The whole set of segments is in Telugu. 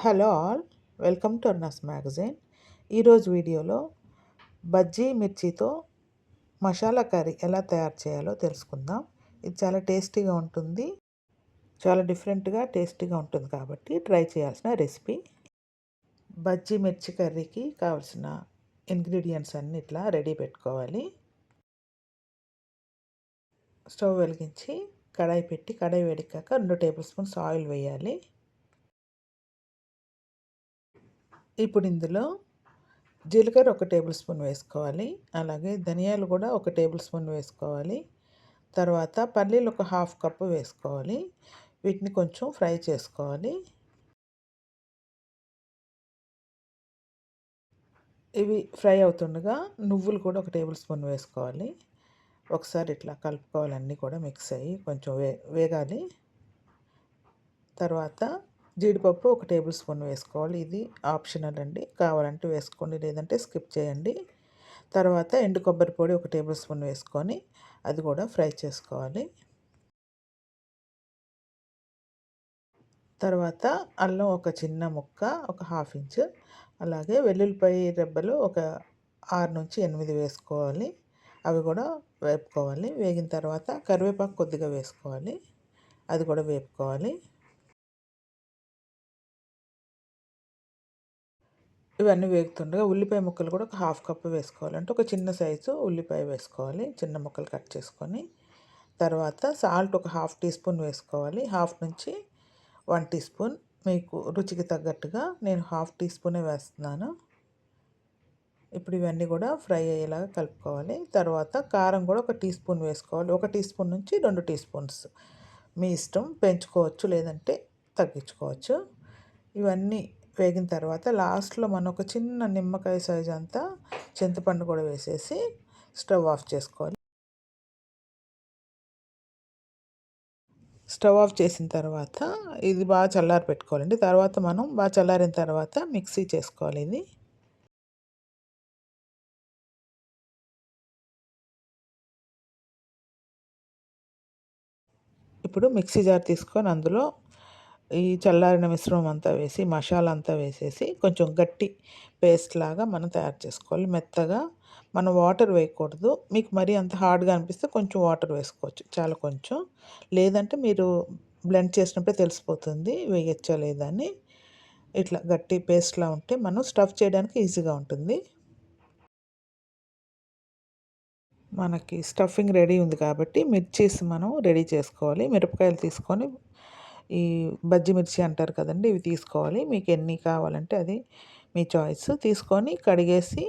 హలో ఆల్ వెల్కమ్ టు అర్నస్ మ్యాగజైన్. ఈరోజు వీడియోలో బజ్జీ మిర్చితో మసాలా కర్రీ ఎలా తయారు చేయాలో తెలుసుకుందాం. ఇది చాలా టేస్టీగా ఉంటుంది చాలా డిఫరెంట్గా టేస్టీగా ఉంటుంది కాబట్టి ట్రై చేయాల్సిన రెసిపీ. బజ్జీ మిర్చి కర్రీకి కావాల్సిన ఇంగ్రీడియంట్స్ అన్ని ఇట్లా రెడీ పెట్టుకోవాలి. స్టవ్ వెలిగించి కడాయి పెట్టి కడాయి వేడికాక రెండు టేబుల్ స్పూన్స్ ఆయిల్ వేయాలి. ఇప్పుడు ఇందులో జీలకర్ర ఒక టేబుల్ స్పూన్ వేసుకోవాలి. అలాగే ధనియాలు కూడా ఒక టేబుల్ స్పూన్ వేసుకోవాలి. తర్వాత పల్లీలు ఒక హాఫ్ కప్పు వేసుకోవాలి. వీటిని కొంచెం ఫ్రై చేసుకోవాలి. ఇవి ఫ్రై అవుతుండగా నువ్వులు కూడా ఒక టేబుల్ స్పూన్ వేసుకోవాలి. ఒకసారి ఇట్లా కలుపుకోవాలి. అన్నీ కూడా మిక్స్ అయ్యి కొంచెం వే వేగాలి. తర్వాత జీడిపప్పు ఒక టేబుల్ స్పూన్ వేసుకోవాలి. ఇది ఆప్షనల్ అండి. కావాలంటే వేసుకోండి లేదంటే స్కిప్ చేయండి. తర్వాత ఎండు కొబ్బరి పొడి ఒక టేబుల్ స్పూన్ వేసుకొని అది కూడా ఫ్రై చేసుకోవాలి. తర్వాత అల్లం ఒక చిన్న ముక్క ఒక హాఫ్ ఇంచ్. అలాగే వెల్లుల్లిపాయ రెబ్బలు ఒక ఆరు నుంచి ఎనిమిది వేసుకోవాలి. అవి కూడా వేపుకోవాలి. వేగిన తర్వాత కరివేపాకు కొద్దిగా వేసుకోవాలి. అది కూడా వేపుకోవాలి. ఇవన్నీ వేగుతుండగా ఉల్లిపాయ ముక్కలు కూడా ఒక హాఫ్ కప్ వేసుకోవాలి. అంటే ఒక చిన్న సైజు ఉల్లిపాయ వేసుకోవాలి. చిన్న ముక్కలు కట్ చేసుకొని తర్వాత సాల్ట్ ఒక హాఫ్ టీ స్పూన్ వేసుకోవాలి. హాఫ్ నుంచి వన్ టీ స్పూన్. మీకు రుచికి తగ్గట్టుగా నేను హాఫ్ టీ స్పూనే వేస్తున్నాను. ఇప్పుడు ఇవన్నీ కూడా ఫ్రై అయ్యేలాగా కలుపుకోవాలి. తర్వాత కారం కూడా ఒక టీ స్పూన్ వేసుకోవాలి. ఒక టీ స్పూన్ నుంచి రెండు టీ స్పూన్స్. మీ ఇష్టం పెంచుకోవచ్చు లేదంటే తగ్గించుకోవచ్చు. ఇవన్నీ వేగిన తర్వాత లాస్ట్లో మనం ఒక చిన్న నిమ్మకాయ సైజ్ అంతా చింతపండు కూడా వేసేసి స్టవ్ ఆఫ్ చేసుకోవాలి. స్టవ్ ఆఫ్ చేసిన తర్వాత ఇది బాగా చల్లారి పెట్టుకోవాలండి. తర్వాత మనం బాగా చల్లారిన తర్వాత మిక్సీ చేసుకోవాలి ఇది. ఇప్పుడు మిక్సీ జార్ తీసుకొని అందులో ఈ చల్లారిన మిశ్రమం అంతా వేసి మసాలా అంతా వేసేసి కొంచెం గట్టి పేస్ట్ లాగా మనం తయారు చేసుకోవాలి. మెత్తగా మనం వాటర్ వేయకూడదు. మీకు మరీ అంత హార్డ్గా అనిపిస్తే కొంచెం వాటర్ వేసుకోవచ్చు. చాలా కొంచెం. లేదంటే మీరు బ్లెండ్ చేసినప్పుడే తెలిసిపోతుంది వేయచ్చా లేదా అని. ఇట్లా గట్టి పేస్ట్లా ఉంటే మనం స్టఫ్ చేయడానికి ఈజీగా ఉంటుంది. మనకి స్టఫింగ్ రెడీ ఉంది కాబట్టి మిర్చీస్ మనం రెడీ చేసుకోవాలి. మిరపకాయలు తీసుకొని ఈ బజ్జి మిర్చి అంటారు కదండి ఇవి తీసుకోవాలి. మీకు ఎన్ని కావాలంటే అది మీ చాయిస్. తీసుకొని కడిగేసి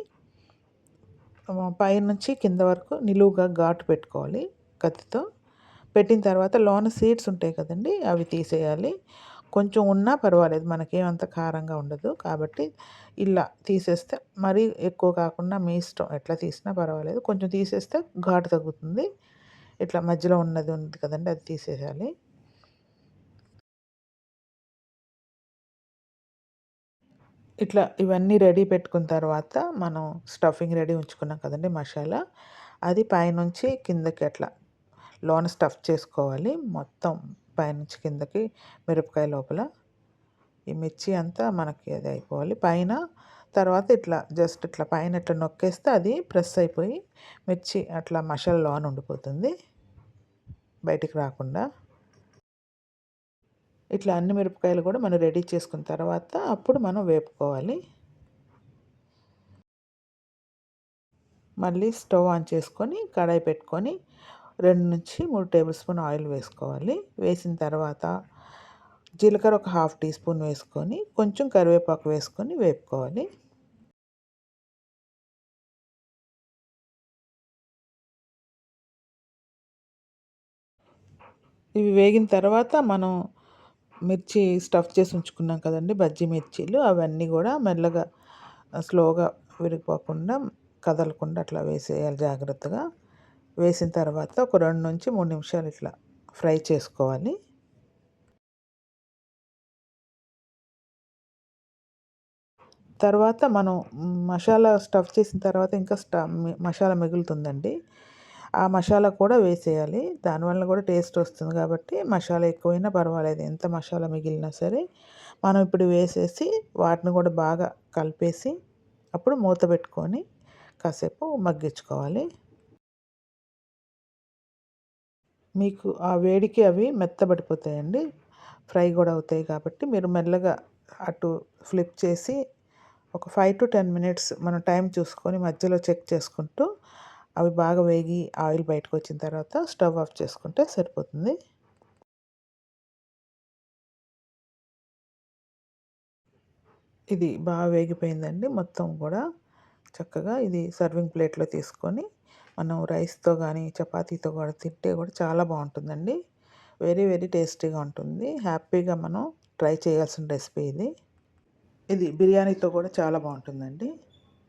పైనుంచి కింద వరకు నిలువుగా ఘాటు పెట్టుకోవాలి కత్తితో. పెట్టిన తర్వాత లోన సీడ్స్ ఉంటాయి కదండి అవి తీసేయాలి. కొంచెం ఉన్నా పర్వాలేదు మనకేమంత కారంగా ఉండదు. కాబట్టి ఇలా తీసేస్తే మరీ ఎక్కువ కాకుండా మీ ఇష్టం ఎట్లా తీసినా పర్వాలేదు. కొంచెం తీసేస్తే ఘాటు తగ్గుతుంది. ఇట్లా మధ్యలో ఉన్నది ఉంది కదండి అది తీసేయాలి. ఇట్లా ఇవన్నీ రెడీ పెట్టుకున్న తర్వాత మనం స్టఫింగ్ రెడీ ఉంచుకున్నాం కదండి మసాలా. అది పైనుంచి కిందకి అట్లా లోన స్టఫ్ చేసుకోవాలి. మొత్తం పైనుంచి కిందకి మిరపకాయ లోపల. ఈ మిర్చి అంతా మనకి అది అయిపోవాలి. పైన తర్వాత ఇట్లా జస్ట్ ఇట్లా పైన ఇట్లా నొక్కేస్తే అది ప్రెస్ అయిపోయి మిర్చి అట్లా మసాలా లోన ఉండిపోతుంది. బయటికి రాకుండా. ఇట్లా అన్ని మిరపకాయలు కూడా మనం రెడీ చేసుకున్న తర్వాత అప్పుడు మనం వేపుకోవాలి. మళ్ళీ స్టవ్ ఆన్ చేసుకొని కడాయి పెట్టుకొని రెండు నుంచి మూడు టేబుల్ స్పూన్ ఆయిల్ వేసుకోవాలి. వేసిన తర్వాత జీలకర్ర ఒక హాఫ్ టీ స్పూన్ వేసుకొని కొంచెం కరివేపాకు వేసుకొని వేపుకోవాలి. ఇవి వేగిన తర్వాత మనం మిర్చి స్టఫ్ చేసి ఉంచుకున్నాం కదండి బజ్జీ మిర్చీలు అవన్నీ కూడా మెల్లగా స్లోగా విరిగిపోకుండా కదలకుండా అట్లా వేసేయాలి జాగ్రత్తగా. వేసిన తర్వాత ఒక రెండు నుంచి మూడు నిమిషాలు ఇట్లా ఫ్రై చేసుకోవాలి. తర్వాత మనం మసాలా స్టఫ్ చేసిన తర్వాత ఇంకా స్ట మసాలా మిగులుతుందండి. ఆ మసాలా కూడా వేసేయాలి. దానివల్ల కూడా టేస్ట్ వస్తుంది కాబట్టి మసాలా ఎక్కువైనా పర్వాలేదు. ఎంత మసాలా మిగిలినా సరే మనం ఇప్పుడు వేసేసి వాటిని కూడా బాగా కలిపేసి అప్పుడు మూత పెట్టుకొని కాసేపు మగ్గించుకోవాలి. మీకు ఆ వేడికి అవి మెత్తబడిపోతాయండి. ఫ్రై కూడా అవుతాయి కాబట్టి మీరు మెల్లగా అటు ఫ్లిప్ చేసి ఒక ఫైవ్ టు టెన్ మినిట్స్ మనం టైం చూసుకొని మధ్యలో చెక్ చేసుకుంటూ అవి బాగా వేగి ఆయిల్ బయటకు వచ్చిన తర్వాత స్టవ్ ఆఫ్ చేసుకుంటే సరిపోతుంది. ఇది బాగా వేగిపోయిందండి. మొత్తం కూడా చక్కగా ఇది సర్వింగ్ ప్లేట్లో తీసుకొని మనం రైస్తో కానీ చపాతీతో కూడా తింటే కూడా చాలా బాగుంటుందండి. వెరీ వెరీ టేస్టీగా ఉంటుంది. హ్యాపీగా మనం ట్రై చేయాల్సిన రెసిపీ ఇది. ఇది బిర్యానీతో కూడా చాలా బాగుంటుందండి.